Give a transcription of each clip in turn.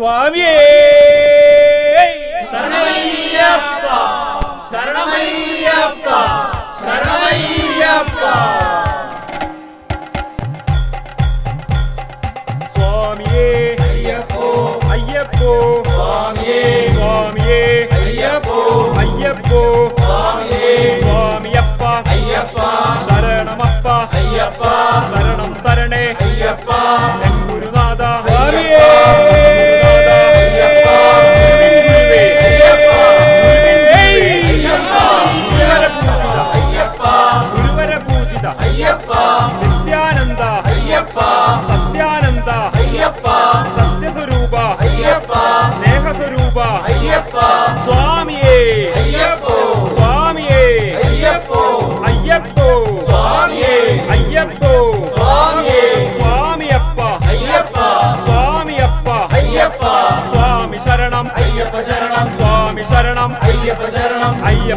சுவாமியே! சரணையப்பா சரணையப்பா சரணையப்பா சுவாமியே! ஐயப்போ! ஐயப்போ! சுவாமியே! சுவாமியே! ஐயப்போ! ஐயப்போ! சுவாமியே! சுவாமியப்பா! ஐயப்பா! சரணமப்பா! ஐயப்பா! சரணம் தரணே! ஐயப்பா!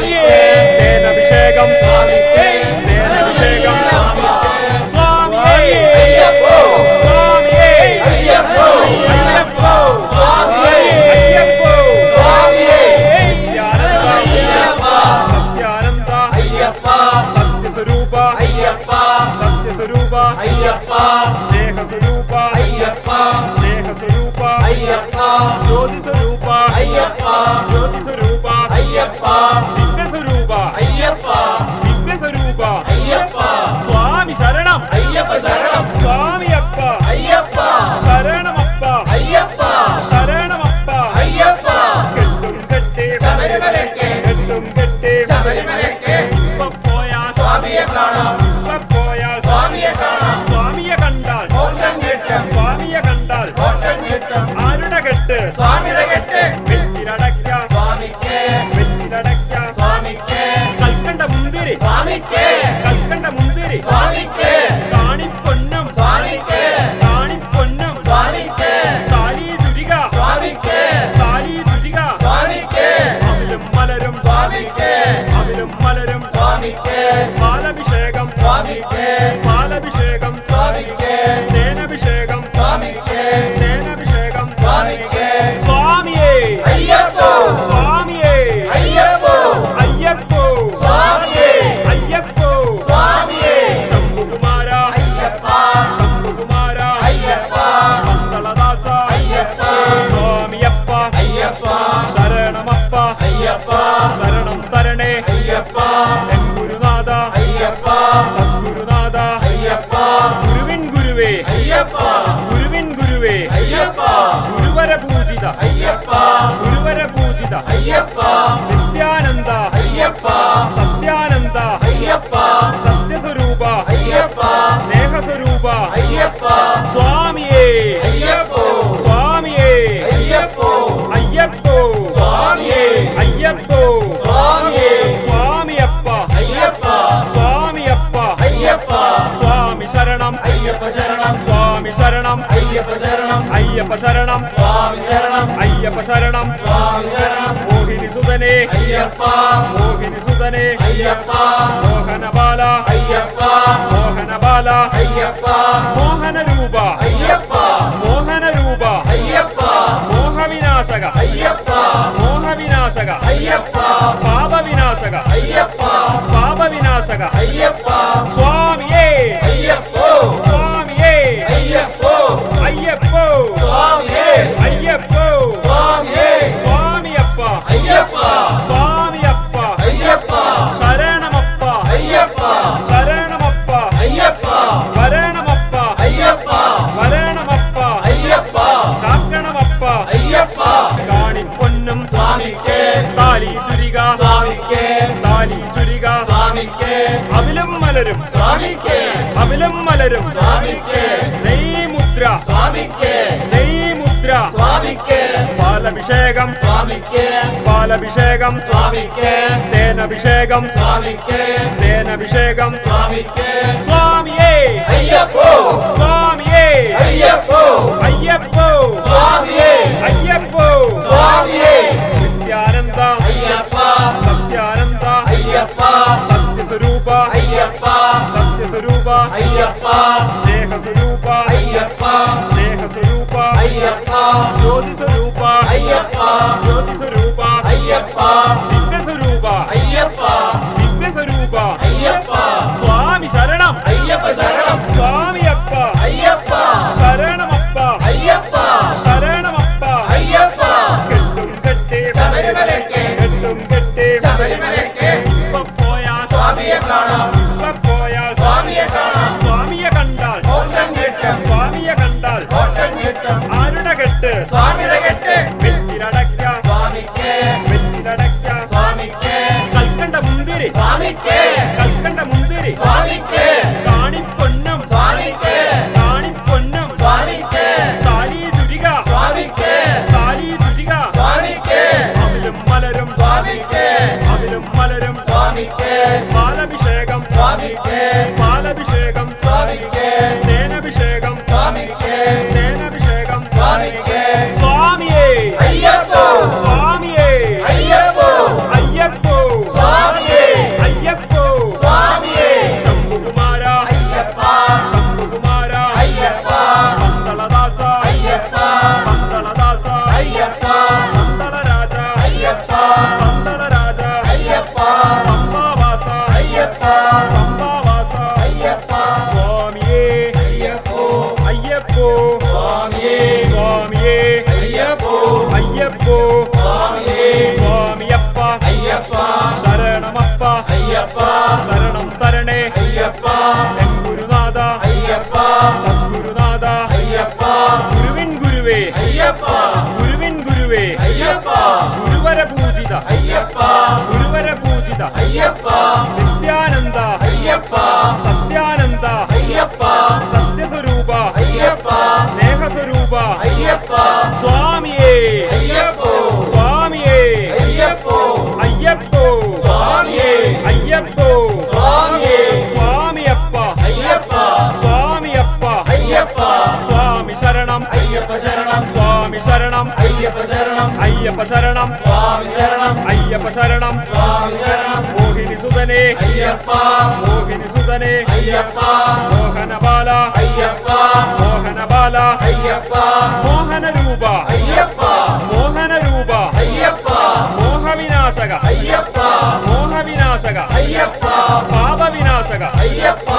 నేను అభిషేకం నేను అభిషేకం అయ్యప్ప దేహ స్వరూప అయ్యప్ప దేహ స్వరూప అయ్యప్ప జ్యోతి స్వరూప అయ్యప్ప జ్యోతి స్వరూప అయ్యప్ప கல்கண்ட முந்திரி. கல்கண்ட முந்திரி. காணி பொன்னம். காணி பொன்னம். காளி துதிகா காளி துதிகா அவிலும் மலரும். அவிலும் மலரும். അയ്യപ്പ ഗുരുവര പൂജിത അയ്യപ്പ നിത്യാനന്ദ അയ്യപ്പ സത്യാനന്ദ അയ്യപ്പ സത്യസ്വരൂപ അയ്യപ്പ സ്നേഹസ്വരൂപ അയ്യപ്പ സ്വാമിയേ അയ്യപ്പോ സ്വാമിയേ അയ്യപ്പോ അയ്യപ്പോ സ്വാമിയേ അയ്യപ്പോ സ്വാമിയേ സ്വാമിയപ്പ അയ്യപ്പ സ്വാമിയപ്പ അയ്യപ്പ സ്വാമി ശരണം അയ്യപ്പ ശരണം സ്വാമി ശരണം അയ്യപ്പ ശരണം അയ്യപ്പ ശരണം అయ్యప్ప శరణం. మోహిని సుదనే అయ్యప్ప మోహిని సుదనే అయ్యప్ప మోహన బాల. అయ్యప్ప మోహన బాల. అయ్యప్ప మోహన రూప. అయ్యప్ప మోహన రూప. అయ్యప్ప మోహ వినాశగ అయ్యప్ప మోహ వినాశగ అయ్యప్ప పాప వినాశగ అయ్యప్ప పాప వినాశగ అయ్యప్ప స్వామియే. అయ్యప్ప. స్వామియే. అయ్యప్ప. అయ్యప్ప. స్వామియే. മലരും സ്വാമിക്ക് അവിലും മലരും സ്വാമിക്ക് നെയ്മുദ്ര സ്വാമിക്ക് നെയ്മുദ്ര സ്വാമിക്ക് പാലഭിഷേകം സ്വാമിക്ക് പാലഭിഷേകം സ്വാമിക്ക് തേനഭിഷേകം സ്വാമിക്ക് തേനഭിഷേകം സ്വാമിക്ക് സ്വാമിയേ അയ്യപ്പോ സ്വാമിയേ അയ്യപ്പോ അയ്യപ്പോ സ്വാമിയേ അയ്യപ്പോ സത്യസ്വരൂപ അയ്യപ്പ സ്നേഹസ്വരൂപ അയ്യപ്പ സ്നേഹസ്വരൂപ അയ്യപ്പ ജ്യോതിസ്വരൂപ അയ്യപ്പ ജ്യോതിസ്വരൂപ അയ്യപ്പ ദിവ്യസ്വരൂപ അയ്യപ്പ ദിവ്യസ്വരൂപ അയ്യപ്പ സ്വാമി ശരണം അയ്യപ്പ ശരണം സ്വാമിയപ്പ അയ്യപ്പ ശരണമപ്പ അയ്യപ്പ ശരണമപ്പ അയ്യപ്പ കെട്ടും കെട്ടി ശബരിമലയ്ക്ക് കെട്ടും കെട്ടി ശബരിമലയ്ക്ക് ഇപ്പം പോയാൽ സ്വാമിയെ കാണാം ശരണമപ്പ. അയ്യപ്പ. ശരണം തരണേ. അയ്യപ്പ. ഗുരുനാഥ അയ്യപ്പ. സദ്ഗുരുനാഥ. അയ്യപ്പ. ഗുരുവിൻ ഗുരുവേ. അയ്യപ്പ. ഗുരുവിൻ ഗുരുവേ. അയ്യപ്പ. ഗുരുവര പൂജിത. അയ്യപ്പ. ഗുരുവര പൂജിത. അയ്യപ്പ. നിത്യാനന്ദ. അയ്യപ്പ. സത്യാനന്ദ. അയ്യപ്പ. സത്യസ്വരൂപ. അയ്യപ്പ. സ്നേഹസ്വരൂപ. അയ്യപ്പ. സ്വാമിയേ. శ్రీకాళ అయ్యప్ప. మోహన రూప. అయ్యప్ప. మోహన రూప. అయ్యప్ప. మోహ వినాశగ అయ్యప్ప. మోహ వినాశగ అయ్యప్ప. పాప వినాశగ అయ్యప్ప.